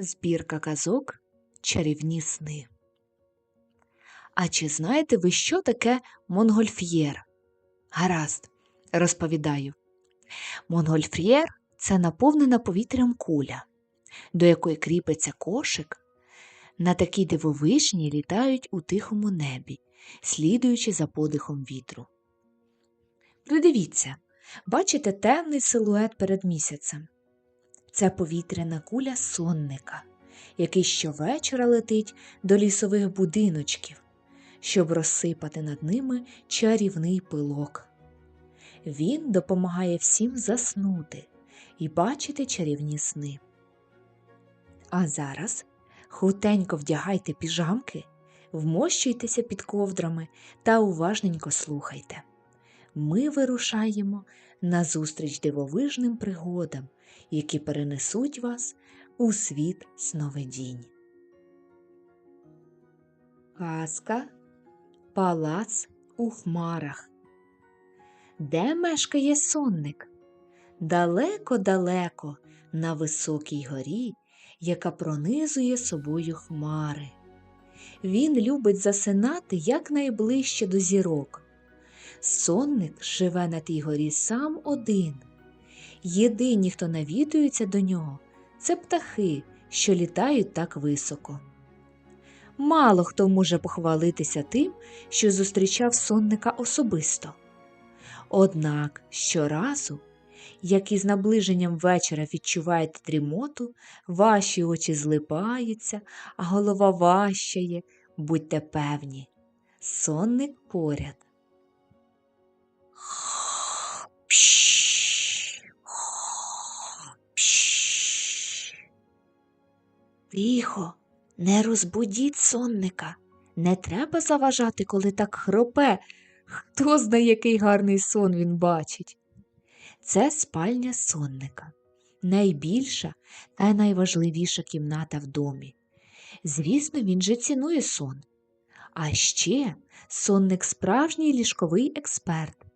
Збірка казок Чарівні сни. А чи знаєте ви, що таке монгольф'єр? Гаразд, розповідаю. Монгольф'єр це наповнена повітрям куля, до якої кріпиться кошик. На такій дивовижні літають у тихому небі, слідуючи за подихом вітру. Придивіться, бачите темний силует перед місяцем. Це повітряна куля сонника, який щовечора летить до лісових будиночків, щоб розсипати над ними чарівний пилок. Він допомагає всім заснути і бачити чарівні сни. А зараз хутенько вдягайте піжамки, вмощуйтеся під ковдрами та уважненько слухайте. Ми вирушаємо назустріч дивовижним пригодам, які перенесуть вас у світ сновидінь. Казка Палац у хмарах. Де мешкає сонник? Далеко-далеко на високій горі, яка пронизує собою хмари. Він любить засинати якнайближче до зірок. Сонник живе на тій горі сам один. Єдині, хто навідується до нього, це птахи, що літають так високо. Мало хто може похвалитися тим, що зустрічав сонника особисто. Однак щоразу, як із наближенням вечора відчуваєте дрімоту, ваші очі злипаються, а голова важчає, будьте певні, сонник поряд. Тихо, не розбудіть сонника. Не треба заважати, коли так хропе. Хто знає, який гарний сон він бачить. Це спальня сонника, найбільша та найважливіша кімната в домі. Звісно, він же цінує сон. А ще сонник справжній ліжковий експерт.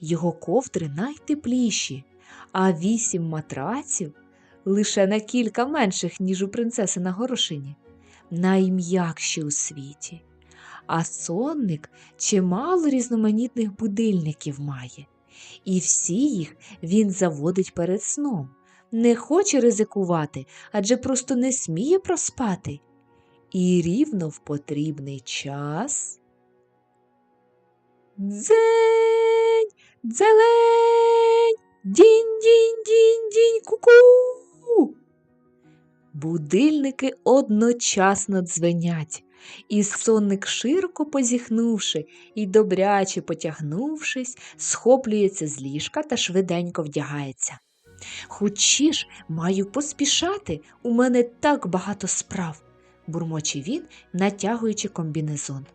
Його ковдри найтепліші, а вісім матраців лише на кілька менших, ніж у принцеси на горошині, найм'якші у світі. А сонник чимало різноманітних будильників має, і всі їх він заводить перед сном. Не хоче ризикувати, адже просто не сміє проспати. І рівно в потрібний час. Дзень, дзелень, дінь, дінь, дінь, дінь, ку-ку. Будильники одночасно дзвенять, і сонник, широко позіхнувши і добряче потягнувшись, схоплюється з ліжка та швиденько вдягається. Хочі маю поспішати, у мене так багато справ, бурмоче він, натягуючи комбінезон.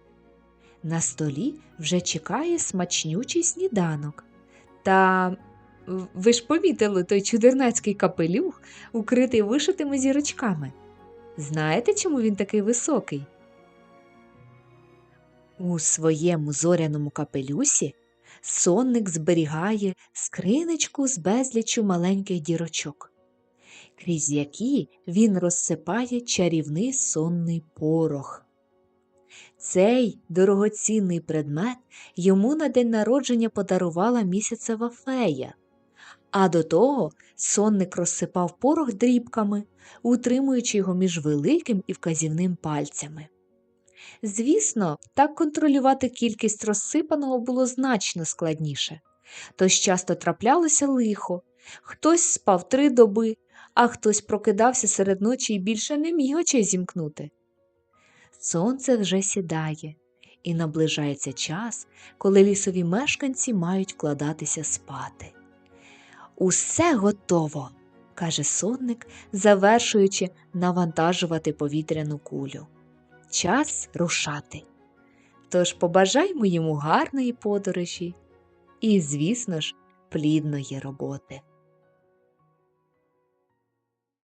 На столі вже чекає смачнючий сніданок. Та ви ж помітили той чудернацький капелюх, укритий вишитими зірочками. Знаєте, чому він такий високий? У своєму зоряному капелюсі сонник зберігає скриничку з безліччю маленьких дірочок, крізь які він розсипає чарівний сонний порох. Цей дорогоцінний предмет йому на день народження подарувала місяцева фея, а до того сонник розсипав порох дрібками, утримуючи його між великим і вказівним пальцями. Звісно, так контролювати кількість розсипаного було значно складніше, тож часто траплялося лихо, хтось спав три доби, а хтось прокидався серед ночі і більше не міг очей зімкнути. Сонце вже сідає, і наближається час, коли лісові мешканці мають вкладатися спати. Усе готово, каже сонник, завершуючи навантажувати повітряну кулю. Час рушати. Тож побажаймо йому гарної подорожі і, звісно ж, плідної роботи.